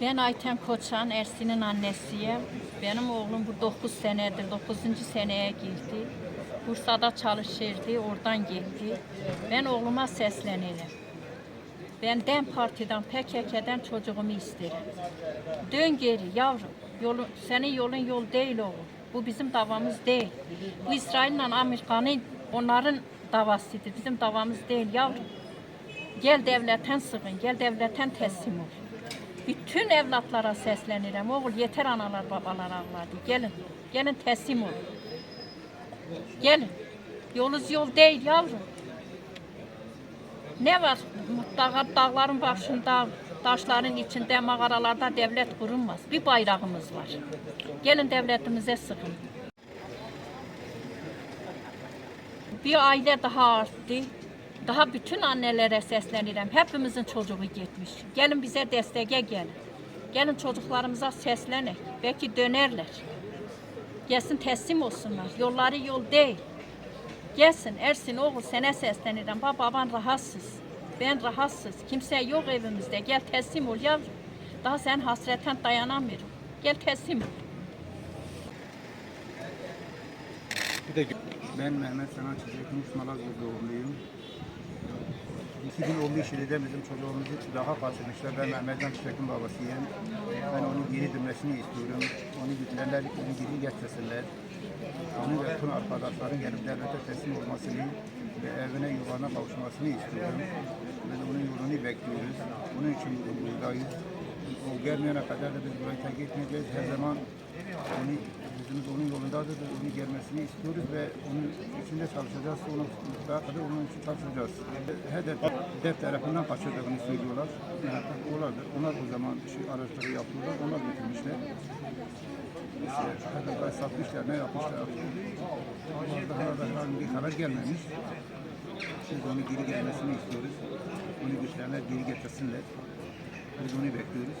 Ben Ayten Koçan, Ersin'in annesiyim. Benim oğlum bu 9 senedir, 9. seneye girdi. Bursa'da çalışırdı, oradan geldi. Ben oğluma seslenirim. Ben DEM Parti'den, PKK'den çocuğumu isterim. Dön geri yavrum. Yolu, senin yolun yol değil oğlum. Bu bizim davamız değil. Bu İsrail'le Amerika'nın, onların davasıdır. Bizim davamız değil yavrum. Gel devletten sığın, gel devletten teslim ol. Bütün evlatlara seslenirim. Oğul yeter analar babalar ağladı. Gelin, gelin teslim ol. Gelin. Yolunuz yol değil yavrum. Ne var? Dağ, dağların başında, taşların içinde, mağaralarda devlet kurulmaz. Bir bayrağımız var. Gelin devletimize sıkın. Bir aile daha arttı. Daha bütün annelere seslenirim. Hepimizin çocuğu gitmiş. Gelin bize desteğe gelin. Gelin çocuklarımıza seslenin. Belki dönerler. Gelsin teslim olsunlar. Yolları yol değil. Gelsin Ersin oğul sana seslenirim. Baba baban rahatsız. Ben rahatsız. Kimse yok evimizde. Gel teslim ol yavrum. Daha sen hasretten dayanamıyorum. Gel teslim ol. Bir de ben Mehmet Sanat Çiçek'in Malazgirt doğumluyum. 2015 yılında bizim çocuğumuzu daha kaçırmışlar. Ben Mehmetcan Çiçek'in babasıyım. Ben onun geri dönmesini istiyorum. Onu getirenler onu geri getirsinler. Onun ve tüm arkadaşların gelip devlete teslim olmasını ve evine yuvana kavuşmasını istiyorum. De onun yolunu bekliyoruz. Onun için buradayız. O gelmeyene kadar da biz burayı terk etmeyeceğiz. Her zaman onu Bizimiz onun yolundadır, onun gelmesini istiyoruz ve onun içinde çalışacağız. Onun daha kadar onun için çalışacağız. Hedef, hedef tarafından kaçırdığını söylüyorlar. Yani olardır. Onlar o zaman şey, araçları yapıyorlar, onlar bitirmişler. İşte hedefler satmışlar, ne yapmışlar. Daha da herhangi bir karar gelmemiş. Biz onu geri gelmesini istiyoruz. Onu güçlerine geri getirsinler. Biz onu bekliyoruz.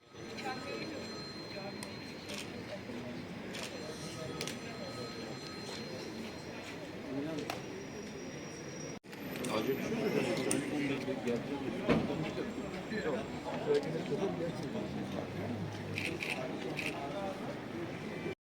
그렇게 해서 조금 이어지는 것 같습니다.